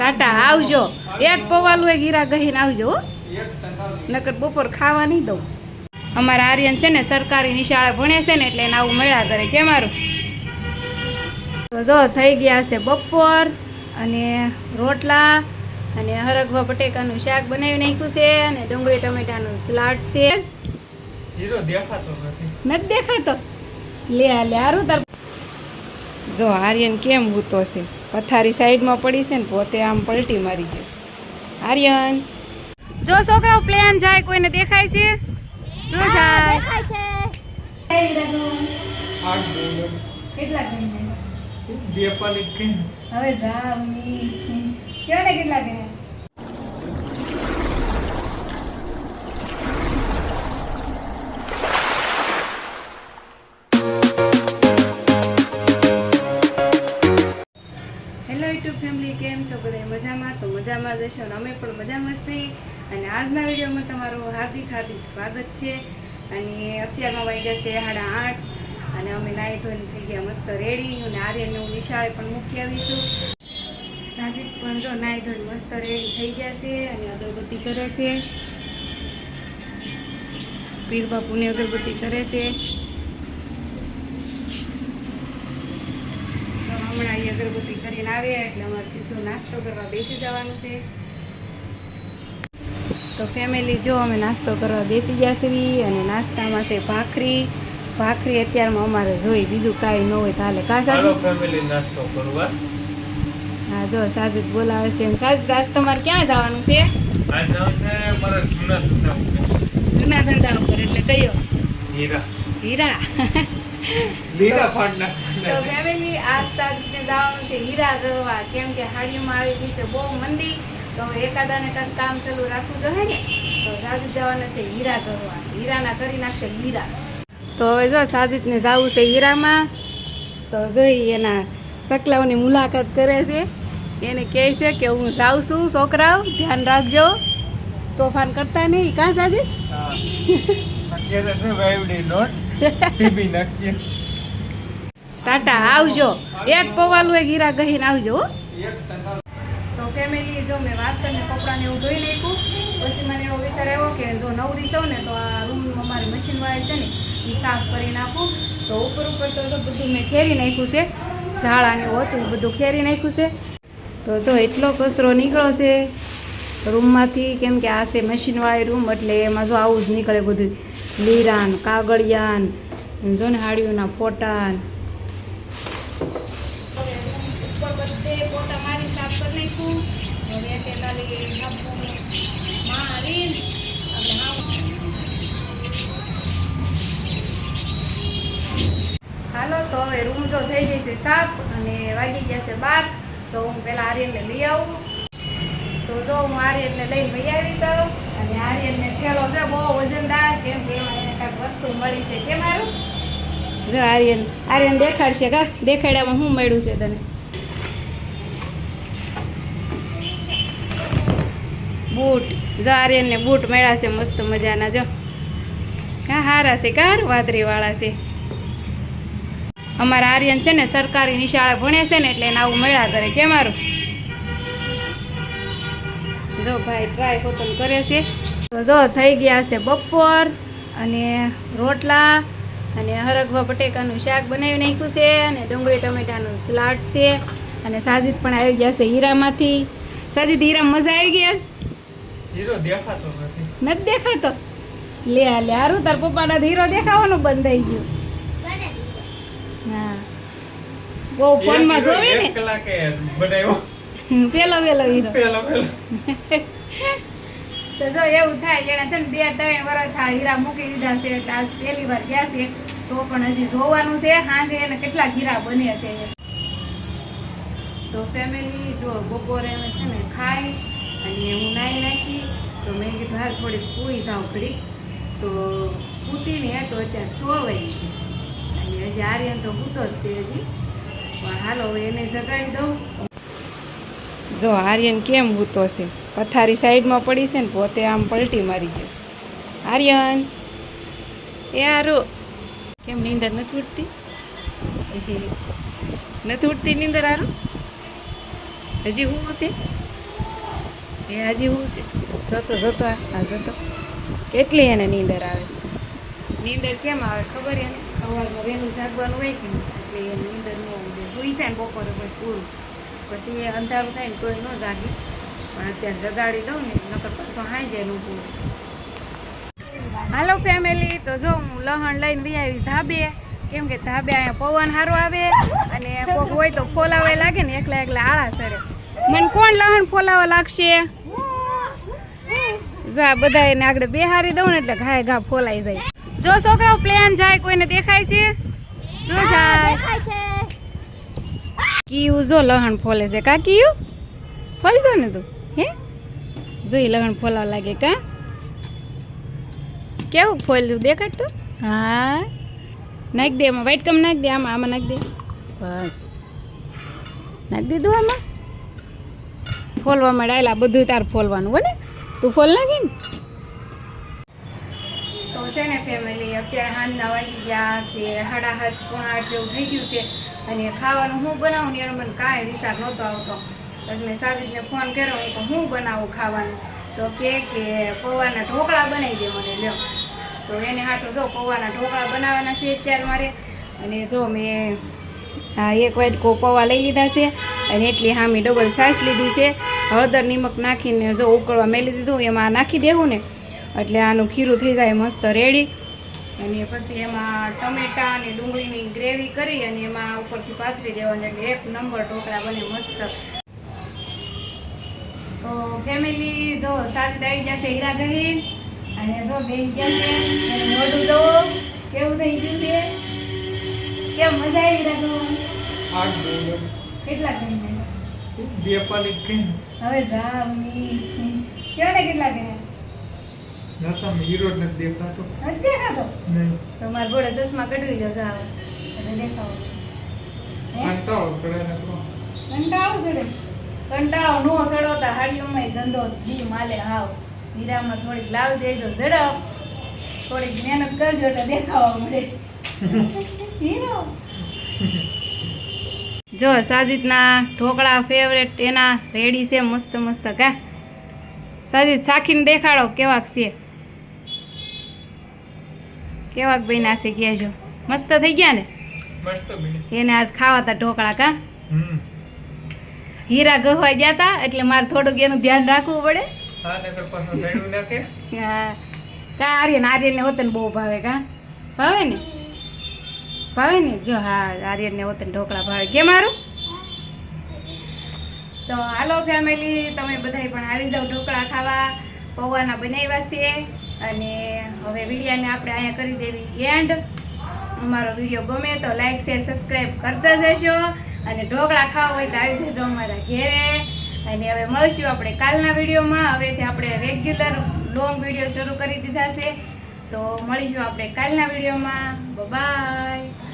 ટાટા આવજો. એક પવાલું એક હીરા ગહીને આવજો હો. નકર બપોર ખાવા નહીં દઉં. અમારા આર્યન છે ને સરકારી નિશાળે ભણે છે ને એટલે એને આવું મળ્યા કરે. કે મારું? તો જો થઈ ગયા છે બપોર અને રોટલા અને હરગવા બટેકાનું શાક બનાવી નાખ્યું છે અને ડુંગળી ટમેટાનું સલાડ છે. નથી. દેખાતો? લે આ લે આરું તાર. જો આર્યન કેમ હૂતો છે? પથારી સાઈડમાં પડી છે ને પોતે આમ પલટી મારી જશે છે. આર્યન! જો છોકરાઓ પ્લેન જાય કોઈને દેખાય છે? જો જાય. કેટલા હવે કેટલા મજામાં તો જ હશો અને અમે પણ મજામાં છીએ. અને આજના વિડીયોમાં તમારું હાર્દિક હાર્દિક સ્વાગત છે. અને અત્યારમાં વાગ્યા છે સાડા આઠ અને અમે નાહી ધોઈને થઈ ગયા મસ્ત રેડી અને આર્યનને હું નિશાળે પણ મૂકી આવીશું. સાજીદ પણ જો નાહી ધોઈને મસ્ત રેડી થઈ ગયા છે અને અગરબત્તી કરે છે. પીર બાપુની અગરબત્તી કરે છે તો હમણાં અહીં અગરબત્તી કરીને આવ્યા એટલે અમારે સીધો નાસ્તો કરવા બેસી જવાનું છે. તો ફેમિલી જો અમે નાસ્તો કરવા બેસી ગયા છીએ અને નાસ્તામાં છે ભાખરી. ભાખરી અત્યારમાં અમારે જોઈ બીજું કાંઈ ન હોય તાલે કા સાજુ? ફેમિલી નાસ્તો કરવા હા? જો સાજુ બોલાવે છે. અને સાજુ આજ તમારે ક્યાં જવાનું છે? આ જૂના ધંધા ઉપર. એટલે કયો? હીરા. હીરા. લીલા તો ફેમિલી આજ જવાનું છે, હીરા ગરવા, કેમ કે હાડીઓમાં આવી ગઈ છે બહુ મંદી, તો એકાદાને કાંઈક કામ ચાલુ રાખવું જોઈએ ને, તો સાજુદ જવાના છે હીરા ગરવા. હીરાના કરી નાખશે હીરા. તો હવે જો સાજિદને જવું છે હીરામાં, તો જોઈ એના સકલાઓની મુલાકાત કરે છે. એને કહે છે કે હું જાઉં છું, છોકરાઓ, ધ્યાન રાખજો. તોફાન કરતા નહીં, કાં સાજિદ? અત્યારે છે વાયવડી નોટ ટીવી નાખીએ ટાટા, આવજો. એક પવાલું એક હીરા ગહીને આવજો તો ફેમિલી જો મેં વાસણ ને કપડાને એવું ધોઈ નાખ્યું, પછી મને એવો વિચાર આવ્યો કે જો નવરી સૌ ને તો આ રૂમ અમારી મશીન વાળી છે ને એ સાફ કરી નાખું. તો ઉપર ઉપર તો જો બધું મેં ખેરી નાખ્યું છે. ઝાડા ને એવું હતું બધું ખેરી નાખ્યું છે. તો જો એટલો કચરો નીકળ્યો છે રૂમમાંથી કેમ કે આ છે મશીનવાળી રૂમ એટલે એમાં જો આવું જ નીકળે બધું. લીરાન, કાગળિયાન જો ને હાડીઓના ફોટા ઉપર બધે પોતા મારી સાફ હાલો, તો હવે રૂમ જો થઈ ગઈ છે સાફ અને વાગી ગયા છે બાર, તો હું પેલા આર્યનને લઈ આવું. તો જો હું આર્યનને લઈને લઈ આવી તો અને આર્યનને ફેલો છે, બહુ વજનદાર, કેમ કે કાંઈક વસ્તુ મળી છે. કેમ આર્યન આર્યન દેખાડશે કા? દેખાડ્યામાં શું મળ્યું છે તને? બૂટ જો આર્યનને બૂટ મળ્યા છે, મસ્ત મજાના, જો. કા હારા છે કાર વાદરીવાળા છે? અમારા આર્યન છે ને, સરકારી નિશાળે ભણે છે ને, એટલે એને આવું મળ્યા કરે. કે મારું? જો ભાઈ ટ્રાય પોતાનું કરે છે. તો જો, થઈ ગયા છે બપોર અને રોટલા અને હરગવા બટેકાનું શાક બનાવી નાખ્યું છે અને ડુંગળી ટમેટાનું સલાડ છે. અને સાજીદ પણ આવી ગયા છે હીરામાંથી. સાજીદ હીરા મજા આવી ગયા છે? હીરો દેખાતો નથી. નથી દેખાતો? લે આ લે હારું તાર પપ્પાના હીરો દેખાવાનું બંધ થઈ ગયું. હા. બહુ ફોનમાં જોવે ને. કલાકે બનાવ્યો. પેલો પેલો હીરો. પેલો પેલો. તો જો એવું થાય એણે છે ને બે ત્રણ વર્ષ થાય હીરા મૂકી દીધા છે એટલે આજ પહેલી વાર ગયા છે તો પણ હજી જોવાનું છે સાંજે એને કેટલા હીરા બને છે. તો ફેમિલી જો બપોરે છે ને ખાઈ અને હું નાહી નાખી, તો મેં કીધું, હાલ થોડીક પૂઈ જાઉં ઘડી તો પૂતીને તો અત્યારે સોવાઈ છે. અને હજી આર્યન તો પૂતો જ છે હજી. પણ હાલો, હવે એને જગાડી દઉં. જો આર્યન કેમ હૂતો છે? પથારી સાઈડમાં પડી છે ને, પોતે આમ પલટી મારી જશે આર્યન, એ આરો કેમ નીંદર નથી ઉઠતી નથી ઉઠતી નીંદર આરો હજી હું છે? એ હજી હું છે. જોતો જોતો આ જતો. કેટલી એને નીંદર આવે છે? નીંદર કેમ આવે ખબર એને? સવારમાં વહેલું જાગવાનું હોય કે એટલે એને નીંદર ન ઉડે હુઈ છે ને બપોરે કોઈ પૂરું. પછી એ અંધારું થાય ને કોઈ ન જાગી. પણ અત્યારે જગાડી દઉં ને નકર પાછો હાઈ જાય પૂરું. હાલો ફેમિલી તો જો હું લહણ લઈને વી આવી ધાબે. કેમ કે ધાબે અહીંયા પવન સારો આવે અને કોક હોય તો ફોલાવે લાગે ને એકલા એકલા આળા સરે. મને કોણ લહણ ફોલાવા લાગશે? જા બધા એને આગળ બેહારી દઉં ને એટલે ઘાય ઘા ફોલાઈ જાય. જો છોકરાઓ પ્લેન જાય કોઈને દેખાય છે? જો જાય. કીયું જો લહણ ફોલે છે. કા કીયું? ફોલજો ને તું હે? જોઈ લહણ ફોલાવા લાગે કા? કેવું ફોલ્યું? દેખાડ તું? હા. નાખ દે એમાં વાઈટ કમ નાખ દે આમાં આમાં નાખ દે. બસ. નાખ દીધું આમાં. ફોલવા માંડાયેલા બધું તાર ફોલવાનું હોય ને? તું ફોલ નાખી ને? તો છે ને ફેમિલી અત્યારે હાંજના વાગી ગયા છે સાડા હાથ પોણા જેવું થઈ ગયું છે, અને ખાવાનું હું બનાવું ને એનો મને કાંઈ વિચાર નહોતો આવતો. પછી મેં સાજીદને ફોન કર્યો હું તો હું બનાવું ખાવાનું? તો કે કે, પૌવાના ઢોકળા બનાવી દે મને, લ્યો. તો એને હાટું જો, પૌવાના ઢોકળા બનાવવાના છે અત્યારે મારે. અને જો મેં એક વાઇટ કોપવા લઈ લીધા છે અને એટલી હામી ડબલ સાસ લીધી છે. હળદર નિમક નાખીને જો ઉકળવા મેલી દીધું, એમાં નાખી દેવું ને, એટલે આનું ખીરું થઈ જાય મસ્ત રેડી. અને પછી એમાં ટમેટા અને ડુંગળીની ગ્રેવી કરી અને એમાં ઉપરથી પાથરી દેવાની, એટલે એક નંબર ઢોકળા બને મસ્ત. તો ફેમિલી જો સાજી આવી જશે હીરા ગહીન અને જો બેન ગયા છે મોઢું તો કેવું થઈ ગયું છે? કેમ મજા આવી ગહન આઠ બોલો. કેટલા ગહીન બે પાલી કઈ હવે જાવની કેવા ને કેટલા ગહીન નતા હીરો જ નથી દેખાતો. નથી દેખાતો? નહીં. તો મારા ઘોડે ચશ્મા કઢવી લો જા એટલે દેખાવ. કંટાળો ચડે ને તો. કંટાળો ચડે. કંટાળો નો ચડોતા હાડીઓમાં ધંધો દી માલે હાવ. હીરામાં થોડીક લાવી દેજો ઝડપ. થોડીક મહેનત કરજો એટલે દેખાવા મળે. જો સાજિદના ઢોકળા ફેવરેટ એના રેડી છે મસ્ત મસ્ત કા? સાજિદ ચાખીને દેખાડો કેવાક છે? કેવાક ભાઈ ના છે. કહેજો મસ્ત થઈ ગયા ને? એને આજ ખાવા તા ઢોકળા કા? હીરા ગહવા ગયા તા એટલે મારે થોડુંક એનું ધ્યાન રાખવું પડે. હા ને. કા આર્યન આર્યનને હોતન બહુ ભાવે કા? ભાવે ને? ભાવે ને? જો હા આર્યનને વતન ઢોકળા ભાવે. કે મારું? તો હાલો ફેમિલી તમે બધાય પણ આવી જાઓ ઢોકળા ખાવા. પૌવાના બનાવ્યા છે અને હવે વિડીયાને આપણે અહીંયા કરી દેવી એન્ડ અમારો વીડિયો ગમે તો લાઈક શેર સબસ્ક્રાઈબ કરતા જશો અને ઢોકળા ખાવા હોય તો આવી જજો અમારા ઘેરે. અને હવે મળશું આપણે કાલના વિડીયોમાં. હવેથી આપણે રેગ્યુલર લોંગ વીડિયો શરૂ કરી દીધા છે. તો મળીશું આપણે કાલના વિડીયોમાં. બાય